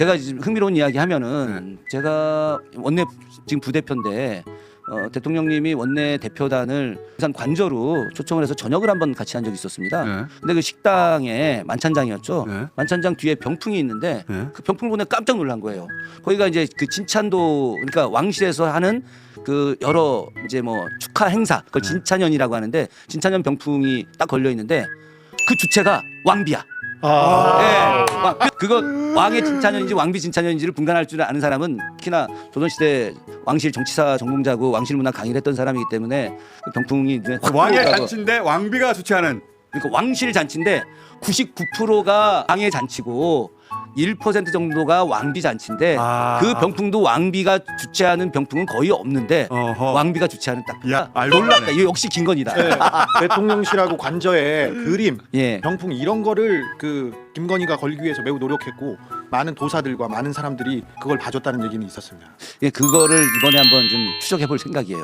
제가 지금 흥미로운 이야기 하면은 제가 원내 지금 부대표인데 어, 대통령님이 원내 대표단을 부산 관저로 초청을 해서 저녁을 한번 같이 한 적이 있었습니다. 네. 근데 그 식당에 만찬장이었죠. 네. 만찬장 뒤에 병풍이 있는데 네. 그 병풍을 보내 깜짝 놀란 거예요. 거기가 이제 그 진찬도 그러니까 왕실에서 하는 그 여러 이제 뭐 축하 행사 그걸 진찬연이라고 하는데 진찬연 병풍이 딱 걸려 있는데 그 주체가 왕비야. 아. 예. 와, 그- 그거 왕의 진찬연인지 왕비 진찬연인지를 분간할 줄 아는 사람은 특히나 조선시대 왕실 정치사 전공자고 왕실 문화 강의를 했던 사람이기 때문에 그 병풍이 눈에 확 왕의 들어오더라고. 잔치인데 왕비가 주최하는 그러니까 왕실 잔치인데 99%가 왕의 잔치고 1% 정도가 왕비 잔치인데 아. 그 병풍도 왕비가 주최하는 병풍은 거의 없는데 어허. 왕비가 주최하는 딱 야, 알고 놀랐다. 보네. 이거 역시 김건희다. 네, 대통령실하고 관저에 그림, 예. 병풍 이런 거를 그 김건희가 걸기 위해서 매우 노력했고 많은 도사들과 많은 사람들이 그걸 봐줬다는 얘기는 있었습니다. 예, 그거를 이번에 한번 좀 추적해 볼 생각이에요.